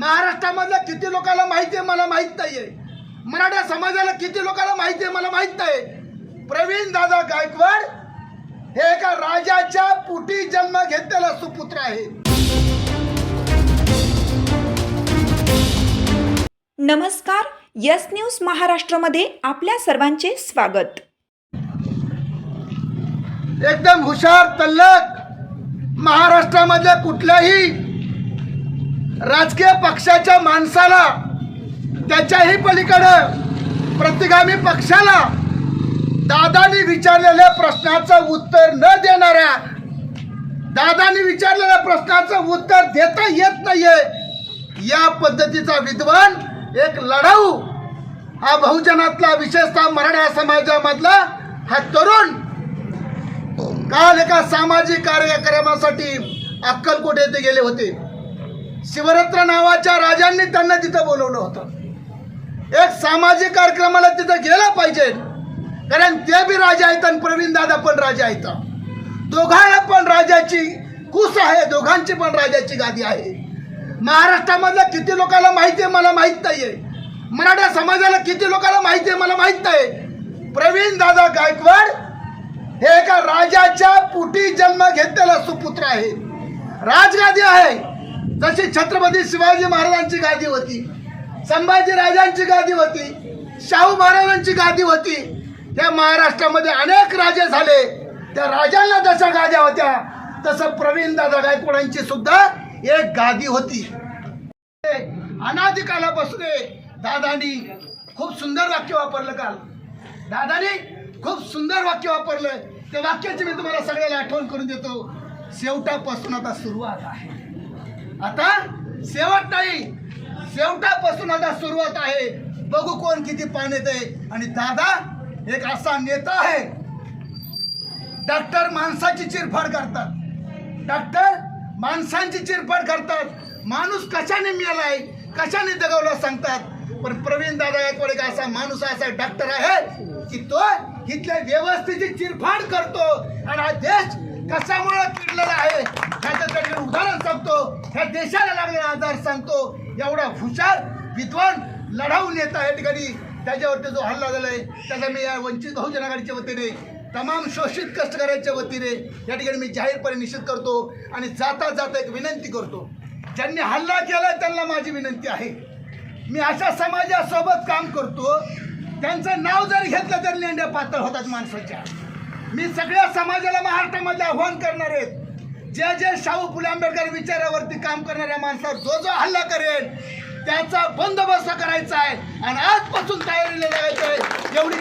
महाराष्ट्रामधल्या किती लोकांना माहिती आहे मला माहीत नाहीये. मराठा समाजाला किती लोकांना माहिती आहे मला माहीत नाही. प्रवीण दादा गायकवाड हे एका राजाच्या पुटी जन्म घेतलेला सुपुत्र आहे. नमस्कार यस न्यूज महाराष्ट्रामध्ये आपल्या सर्वांचे स्वागत. एकदम हुशार तल्लक महाराष्ट्रामधल्या कुठल्याही राजकीय पक्षाच्या माणसाला त्याच्याही पलीकडं प्रतिगामी पक्षाला दादानी विचारलेल्या प्रश्नाचं उत्तर न देणाऱ्या दादानी विचारलेल्या प्रश्नाचं उत्तर देता येत नाहीये या पद्धतीचा विद्वान एक लढाऊ हा बहुजनातला विशेषतः मराठा समाजामधला हा तरुण काल एका सामाजिक कार्यक्रमासाठी अक्कलकोट येथे गेले होते. शिवरत्न नावाच्या राजांनी त्यांना तिथं बोलवलं होतं. एक सामाजिक कार्यक्रमाला तिथं गेलं पाहिजे. कारण ते बी राजा आहेत आणि प्रवीण दादा पण राजा आहेत. दोघांना पण राजाची कुस आहे दोघांची पण राजाची गादी आहे. महाराष्ट्रामधल्या किती लोकांना माहिती आहे मला माहीत नाहीये. मराठा समाजाला किती लोकांना माहिती आहे मला माहीत नाही. प्रवीण दादा गायकवाड हे एका राजाच्या पुटी जन्म घेतलेला सुपुत्र आहे. राजगादी आहे. जशी छत्रपती शिवाजी महाराजांची गादी होती संभाजी राजांची गादी होती शाहू महाराजांची गादी होती त्या महाराष्ट्रामध्ये अनेक राजे झाले. त्या राजांना जशा गाद्या होत्या तसं प्रवीण दादा गायकवाडांची सुद्धा एक गादी होती. अनादिकालापासून दादानी खूप सुंदर वाक्य वापरलं काल. दादानी खूप सुंदर वाक्य वापरलं. त्या वाक्याची मी तुम्हाला सगळ्याला आठवण करून देतो. शेवटापासून आता सुरुवात आहे. आता शेवट नाही शेवटापासून आता सुरुवात आहे. बघू कोण किती पाण्यात आहे आणि दादा एक असा नेता आहे. डॉक्टर माणसाची चिरफाड करतात. डॉक्टर माणसांची चिरफाड करतात. माणूस कशाने मिळालाय कशाने जगवला सांगतात. पण प्रवीण दादा गायकवाड एक असा माणूस असा डॉक्टर आहे की तो इथल्या व्यवस्थेची चिरफाड करतो. आणि हा देश कशामुळे पिडलेला आहे ह्याचं त्याच्याकडे उदाहरण सांगतो. ह्या देशाला लागलेला आजार सांगतो. एवढा हुशार विद्वान लढाऊ नेता या ठिकाणी त्याच्यावरती जो हल्ला झालाय त्याचा मी या वंचित बहुजन आघाडीच्या वतीने तमाम शोषित कष्टकऱ्यांच्या वतीने या ठिकाणी मी जाहीरपणे निषेध करतो आणि जाता जाता एक विनंती करतो. ज्यांनी हल्ला केला त्यांना माझी विनंती आहे. मी अशा समाजासोबत काम करतो त्यांचं नाव जर घेतलं तर लेंड्या पातळ होतात माणसाच्या. मी सगळ्या समाजाला महाराष्ट्रामध्ये आव्हान करणार आहेत जे जे शाहू फुले आंबेडकर विचारावर काम करणाऱ्या माणसावर जो जो हल्ला करेल त्याचा बंदोबस्त करायचा आहे. आणि आजपासून तयारीला लागायचं आहे. एवढी